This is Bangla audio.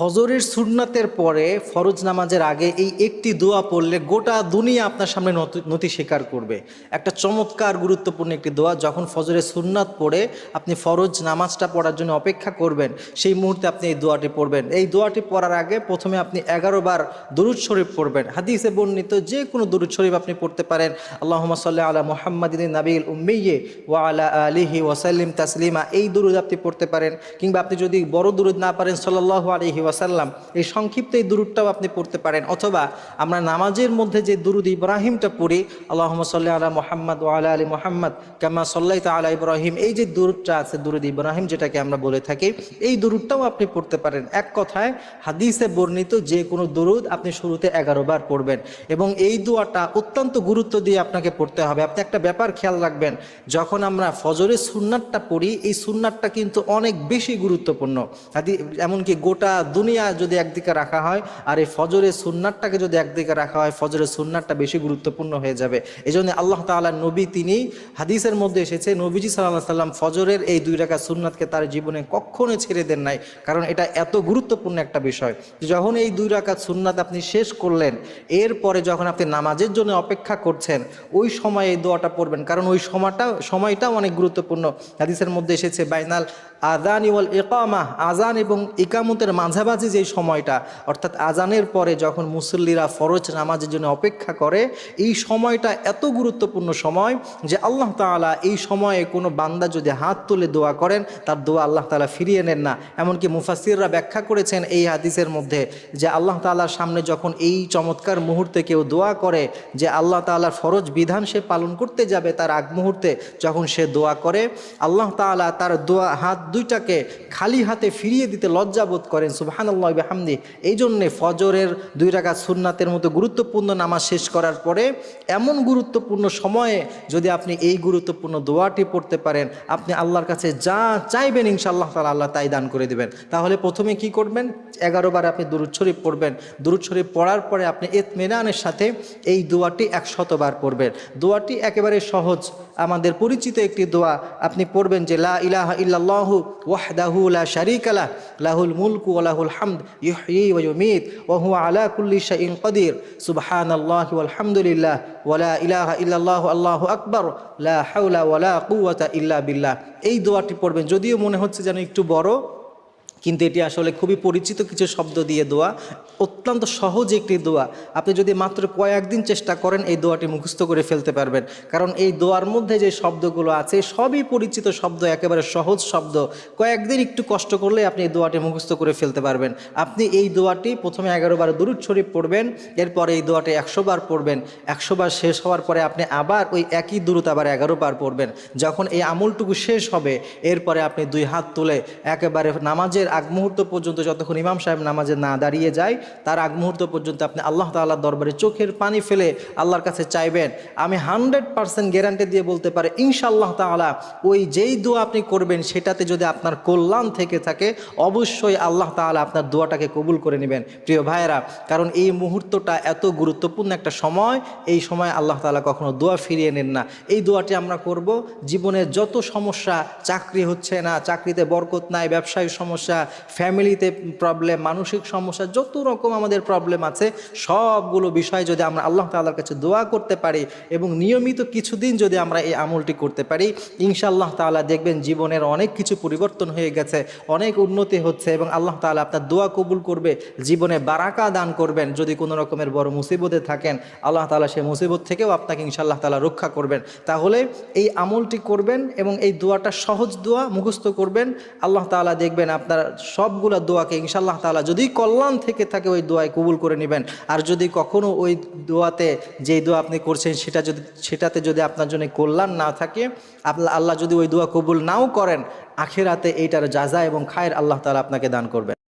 ফজরের সুন্নাতের পরে ফরজ নামাজের আগে এই একটি দোয়া পড়লে গোটা দুনিয়া আপনার সামনে নতি স্বীকার করবে। একটা চমৎকার গুরুত্বপূর্ণ একটি দোয়া, যখন ফজরের সুন্নাত পড়ে আপনি ফরজ নামাজটা পড়ার জন্য অপেক্ষা করবেন, সেই মুহূর্তে আপনি এই দোয়াটি পড়বেন। এই দোয়াটি পড়ার আগে প্রথমে আপনি এগারো বার দরুদ শরীফ পড়বেন। হাদিসে বর্ণিত যে কোনো দরুদ শরীফ আপনি পড়তে পারেন। আল্লাহ সাল্লাহ আলা মোহাম্মদিন নাবিল উম্মিয়ে ওয়া আলা আলিহি ওয়াসাল্লিম তাসলিমা, এই দুরুদ আপনি পড়তে পারেন। কিংবা আপনি যদি বড় দুরুদ না পারেন সাল্লাহ আলহি ওয়াসাল্লাম, এই সংক্ষিপ্ত এই দুরুদটাও আপনি পড়তে পারেন। অথবা আমরা নামাজের মধ্যে যে দুরুদ ইব্রাহিমটা পড়ি আল্লাহ সাল্লাহ আলা মোহাম্মদ ওয়া আলা মোহাম্মদ কামা সাল্লাহ তালা ইব্রাহিম, এই যে দুরুদটা আছে, দুরুদ ইব্রাহিম যেটাকে আমরা বলে থাকি, এই দুরুদটাও আপনি পড়তে পারেন। এক কথায়, হাদিসে বর্ণিত যে কোনো দুরুদ আপনি শুরুতে এগারো বার পড়বেন এবং এই দোয়াটা অত্যন্ত গুরুত্ব দিয়ে আপনাকে পড়তে হবে। আপনি একটা ব্যাপার খেয়াল রাখবেন, যখন আমরা ফজরের সুন্নাতটা পড়ি, এই সুন্নাতটা কিন্তু অনেক বেশি গুরুত্বপূর্ণ। এমনকি গোটা দুনিয়া যদি একদিকে রাখা হয় আর এই ফজরের সুন্নাতটাকে যদি একদিকে রাখা হয়, ফজরের সুন্নাতটা বেশি গুরুত্বপূর্ণ হয়ে যাবে। এই জন্য আল্লাহ তাআলা নবী তিনি হাদিসের মধ্যে এসেছে, নবীজি সাল্লাহ সাল্লাম ফজরের এই দুই রাখা সুন্নাতকে তার জীবনে কখনো ছেড়ে দেন নাই, কারণ এটা এত গুরুত্বপূর্ণ একটা বিষয়। যখন এই দুই রাকাত সুন্নাত আপনি শেষ করলেন, এরপরে যখন আপনি নামাজের জন্য অপেক্ষা করছেন, ওই সময় এই দোয়াটা পড়বেন, কারণ ওই সময়টা সময়টাও অনেক গুরুত্বপূর্ণ। হাদিসের মধ্যে এসেছে, বাইনাল আজান ইউল ইকামা আজান এবং ইকামতের মাঝামাঝি যে সময়টা, অর্থাৎ আজানের পরে যখন মুসল্লিরা ফরজ নামাজের জন্য অপেক্ষা করে, এই সময়টা এত গুরুত্বপূর্ণ সময় যে আল্লাহ তাআলা এই সময়ে কোনো বান্দা যদি হাত তুলে দোয়া করেন, তার দোয়া আল্লাহ তাআলা ফিরিয়ে নেন না। এমনকি মুফাসিররা ব্যাখ্যা করেছেন এই হাদিসের মধ্যে যে আল্লাহ তাআলার সামনে যখন এই চমৎকার মুহূর্তে কেউ দোয়া করে যে আল্লাহ তাআলার ফরজ বিধান সে পালন করতে যাবে তার আগ মুহূর্তে, যখন সে দোয়া করে, আল্লাহ তাআলা তার দোয়া, হাত দুইটাকে খালি হাতে ফিরিয়ে দিতে লজ্জা বোধ করেন সুবাহান্লাহ হামদি এই জন্যে ফজরের দুই রাকাত সুন্নাতের মতো গুরুত্বপূর্ণ নামাজ শেষ করার পরে এমন গুরুত্বপূর্ণ সময়ে যদি আপনি এই গুরুত্বপূর্ণ দোয়াটি পড়তে পারেন, আপনি আল্লাহর কাছে যা চাইবেন ইনশাআল্লাহ তালা আল্লাহ তাই দান করে দেবেন। তাহলে প্রথমে কি করবেন? এগারো বার আপনি দুরুদ শরীফ পড়বেন। দুরুদ শরীফ পড়ার পরে আপনি এতমেনানের সাথে এই দোয়াটি একশতবার পড়বেন। দোয়াটি একেবারে সহজ। আমাদের পরিচিত একটি দোয়া আপনি পড়বেন যে, লা ইলাহা ইল্লাল্লাহু ওয়াহদাহু লা শারীকা লাহ, লাহুল মুলকু লাহুল হামদ ইহয়ি ওয়া ইউমীত, ওয়া হুয়া আলা কুল্লি শাইইন কাদির। সুবহানাল্লাহি ওয়াল হামদুলিল্লাহ, ওয়া লা ইলাহা ইল্লাল্লাহু আল্লাহু আকবার, লা হাওলা ওয়া লা কুওয়াতা ইল্লা বিল্লাহ। এই দোয়াটি পড়বেন, যদিও মনে হচ্ছে যেন একটু বড় কিন্তু এটি আসলে খুবই পরিচিত কিছু শব্দ দিয়ে দোয়া। অত্যন্ত সহজ একটি দোয়া। আপনি যদি মাত্র কয়েকদিন চেষ্টা করেন, এই দোয়াটি মুখস্থ করে ফেলতে পারবেন। কারণ এই দোয়ার মধ্যে যে শব্দগুলো আছে, সবই পরিচিত শব্দ, একেবারে সহজ শব্দ। কয়েকদিন একটু কষ্ট করলে আপনি এই দোয়াটি মুখস্থ করে ফেলতে পারবেন। আপনি এই দোয়াটি প্রথমে এগারো বার দরুদ শরীফ পড়বেন, এরপরে এই দোয়াটি একশো বার পড়বেন। একশো বার শেষ হওয়ার পরে আপনি আবার ওই একই দূরত আবার এগারো বার পড়বেন। যখন এই আমলটুকু শেষ হবে, এরপরে আপনি দুই হাত তুলে একেবারে নামাজের আগ মুহূর্ত পর্যন্ত যতক্ষণ ইমাম সাহেব নামাজে না দাঁড়িয়ে যায়, তার আগ মুহূর্ত পর্যন্ত আপনি আল্লাহ তাল্লাহ দরবারে চোখের পানি ফেলে আল্লাহর কাছে চাইবেন। আমি হান্ড্রেড পার্সেন্ট গ্যারান্টি দিয়ে বলতে পারি, ইনশাআল্লাহ তাআলা, ওই যেই দোয়া আপনি করবেন, সেটাতে যদি আপনার কল্যাণ থেকে থাকে, অবশ্যই আল্লাহ তাআলা আপনার দোয়াটাকে কবুল করে নেবেন। প্রিয় ভাইয়েরা, কারণ এই মুহূর্তটা এত গুরুত্বপূর্ণ একটা সময়, এই সময় আল্লাহ তাআলা কখনো দোয়া ফিরিয়ে নেন না। এই দোয়াটি আমরা করব, জীবনের যত সমস্যা, চাকরি হচ্ছে না, চাকরিতে বরকত নাই ব্যবসায়িক সমস্যা ফ্যামিলিতে প্রবলেম মানসিক সমস্যা, যত রকম আমাদের প্রবলেম আছে, সবগুলো বিষয় যদি আমরা আল্লাহ তাআলার কাছে দোয়া করতে পারি এবং নিয়মিত কিছুদিন যদি আমরা এই আমলটি করতে পারি, ইনশাআল্লাহ তাআলা দেখবেন জীবনের অনেক কিছু পরিবর্তন হয়ে গেছে, অনেক উন্নতি হচ্ছে এবং আল্লাহ তাআলা আপনার দোয়া কবুল করবে, জীবনে বারাকা দান করবেন যদি কোনো রকমের বড় মুসিবতে থাকেন, আল্লাহ তাআলা সেই মুসিবত থেকেও আপনাকে ইনশাআল্লাহ তাআলা রক্ষা করবেন। তাহলে এই আমলটি করবেন এবং এই দোয়াটা সহজ দোয়া মুখস্থ করবেন, আল্লাহ তাআলা দেখবেন আপনার সবগুলো দোয়াকে ইনশাল্লাহ তালা যদি কল্যাণ থেকে থাকে ওই দোয়ায় কবুল করে নেবেন। আর যদি কখনো ওই দোয়াতে যেই দোয়া আপনি করছেন সেটা যদি, সেটাতে যদি আপনার জন্য কল্যাণ না থাকে আপনার আল্লাহ যদি ওই দোয়া কবুল নাও করেন, আখেরাতে এইটার যাজা এবং খায়ের আল্লাহ তালা আপনাকে দান করবেন।